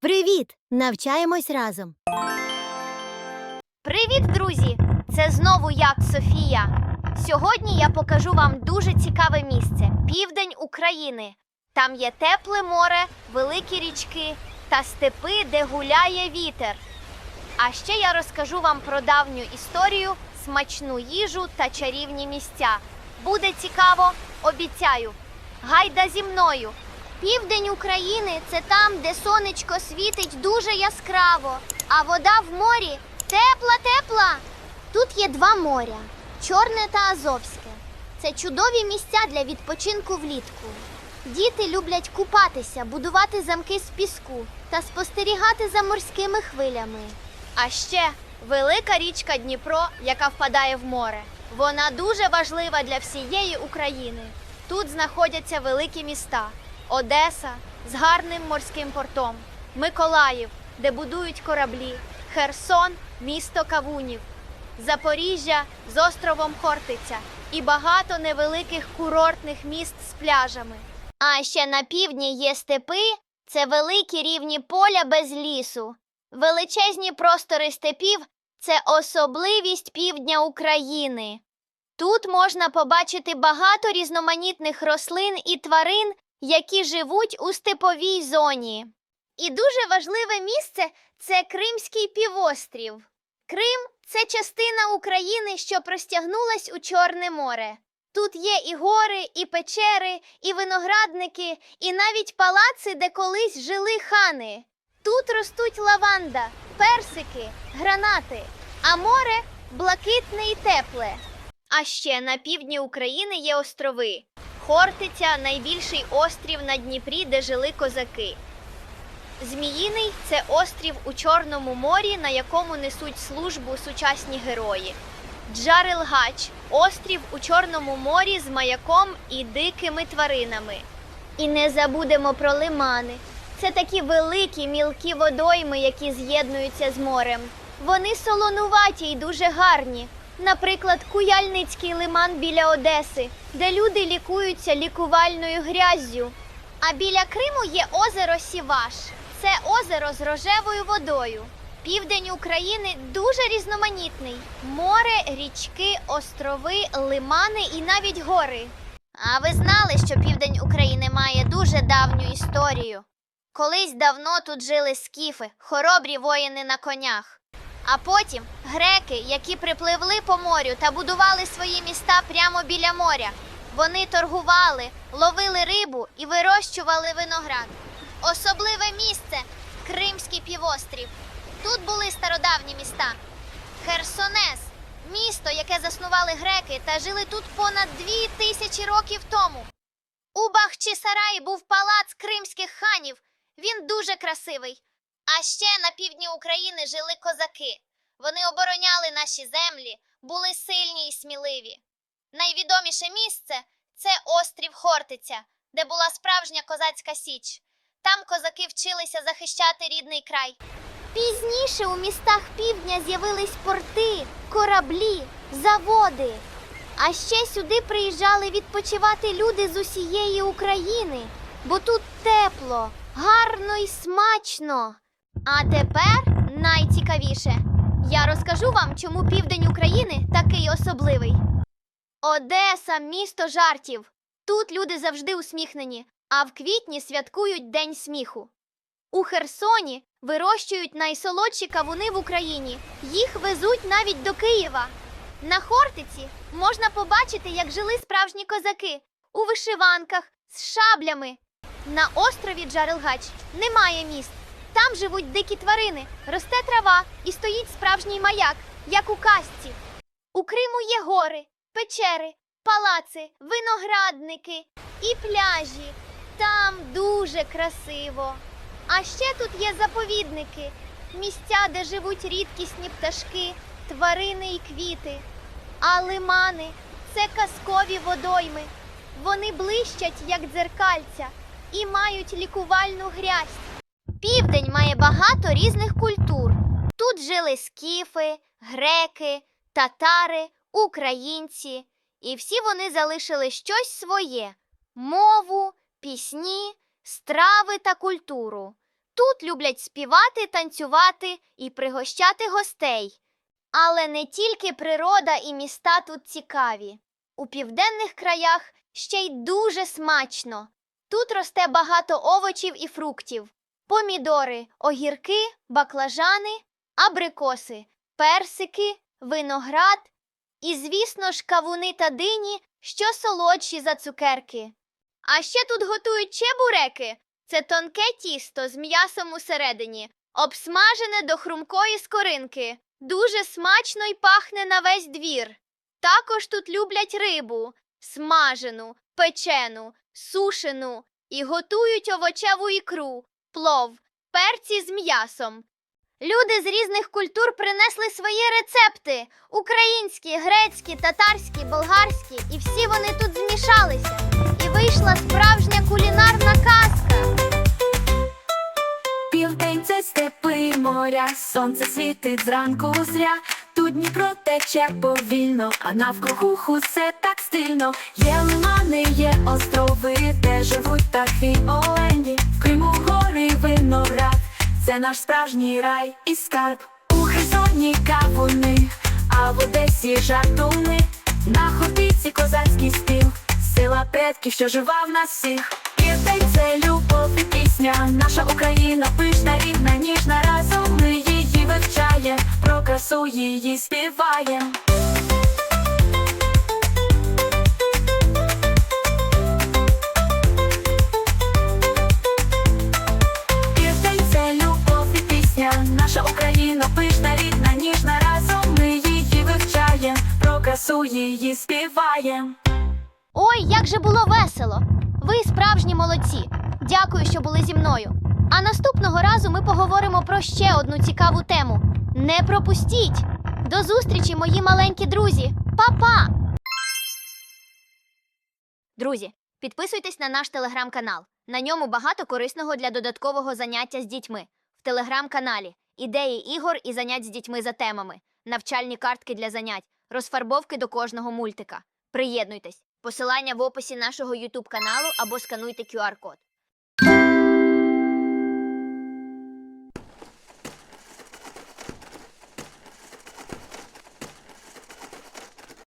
Привіт! Навчаємось разом. Привіт, друзі! Це знову я, Софія. Сьогодні я покажу вам дуже цікаве місце південь України. Там є тепле море, великі річки та степи, де гуляє вітер. А ще я розкажу вам про давню історію, смачну їжу та чарівні місця. Буде цікаво, обіцяю. Гайда зі мною. Південь України це там, де сонечко світить дуже яскраво, а вода в морі тепла, тепла. Тут є два моря Чорне та Азовське. Це чудові місця для відпочинку влітку. Діти люблять купатися, будувати замки з піску та спостерігати за морськими хвилями. А ще велика річка Дніпро, яка впадає в море. Вона дуже важлива для всієї України. Тут знаходяться великі міста: Одеса з гарним морським портом, Миколаїв, де будують кораблі, Херсон, місто Кавунів, Запоріжжя з островом Хортиця і багато невеликих курортних міст з пляжами. А ще на півдні є степи, це великі рівні поля без лісу. Величезні простори степів це особливість півдня України. Тут можна побачити багато різноманітних рослин і тварин, які живуть у степовій зоні. І дуже важливе місце це Кримський півострів. Крим це частина України, що простягнулась у Чорне море. Тут є і гори, і печери, і виноградники, і навіть палаци, де колись жили хани. Тут ростуть лаванда, персики, гранати, а море блакитне і тепле. А ще на півдні України є острови. Хортиця найбільший острів на Дніпрі, де жили козаки. Зміїний це острів у Чорному морі, на якому несуть службу сучасні герої. Джарелгач острів у Чорному морі з маяком і дикими тваринами. І не забудемо про лимани. Це такі великі мілкі водойми, які з'єднуються з морем. Вони солонуваті й дуже гарні. Наприклад, Куяльницький лиман біля Одеси, де люди лікуються лікувальною гряззю. А біля Криму є озеро Сіваш. Це озеро з рожевою водою. Південь України дуже різноманітний: море, річки, острови, лимани і навіть гори. А ви знали, що південь України має дуже давню історію? Колись давно тут жили скіфи, хоробрі воїни на конях. А потім греки, які припливли по морю та будували свої міста прямо біля моря. Вони торгували, ловили рибу і вирощували виноград. Особливе місце Кримський півострів. Тут були стародавні міста. Херсонес місто, яке заснували греки та жили тут понад дві тисячі років тому. У Бахчисараї був палац кримських ханів. Він дуже красивий. А ще на півдні України жили козаки. Вони обороняли наші землі, були сильні і сміливі. Найвідоміше місце це острів Хортиця, де була справжня козацька січ. Там козаки вчилися захищати рідний край. Пізніше у містах півдня з'явились порти, кораблі, заводи. А ще сюди приїжджали відпочивати люди з усієї України, бо тут тепло, гарно і смачно. А тепер найцікавіше. Я розкажу вам, чому південь України такий особливий. Одеса місто жартів. Тут люди завжди усміхнені, а в квітні святкують День сміху. У Херсоні вирощують найсолодші кавуни в Україні. Їх везуть навіть до Києва. На Хортиці можна побачити, як жили справжні козаки у вишиванках з шаблями. На острові Джарелгач немає міст. Там живуть дикі тварини, росте трава і стоїть справжній маяк, як у казці. У Криму є гори, печери, палаци, виноградники і пляжі. Там дуже красиво. А ще тут є заповідники, місця, де живуть рідкісні пташки, тварини і квіти. А лимани це казкові водойми. Вони блищать, як дзеркальця, і мають лікувальну грязь. Південь має багато різних культур. Тут жили скіфи, греки, татари, українці, і всі вони залишили щось своє мову, пісні, страви та культуру. Тут люблять співати, танцювати і пригощати гостей. Але не тільки природа і міста тут цікаві. У південних краях ще й дуже смачно. Тут росте багато овочів і фруктів: помідори, огірки, баклажани, абрикоси, персики, виноград і, звісно ж, кавуни та дині, що солодші за цукерки. А ще тут готують чебуреки. Це тонке тісто з м'ясом усередині, обсмажене до хрумкої скоринки. Дуже смачно й пахне на весь двір. Також тут люблять рибу, смажену, печену, сушену і готують овочеву ікру, плов, перці з м'ясом. Люди з різних культур принесли свої рецепти українські, грецькі, татарські, болгарські, і всі вони тут змішалися. І вийшла справжня кулінарна казка. Південь це степи моря, сонце світить зранку зря. Тут Дніпро тече повільно, а навкруг усе так стильно. Є лимани, є острови, де живуть птахи й олені. Це наш справжній рай і скарб. У Херсоні кавуни, а в Одесі жартуни. На Хортиці козацький спів, сила предків, що жива в нас всіх. Південь це любов і пісня, наша Україна пишна, рідна, ніжна разом ми її вивчаєм, про красу її співаєм. Ой, як же було весело! Ви справжні молодці. Дякую, що були зі мною. А наступного разу ми поговоримо про ще одну цікаву тему. Не пропустіть! До зустрічі, мої маленькі друзі! Па-па! Друзі, підписуйтесь на наш телеграм-канал. На ньому багато корисного для додаткового заняття з дітьми. В телеграм-каналі ідеї ігор і занять з дітьми за темами, навчальні картки для занять, розфарбовки до кожного мультика. Приєднуйтесь. Посилання в описі нашого YouTube каналу або скануйте QR-код.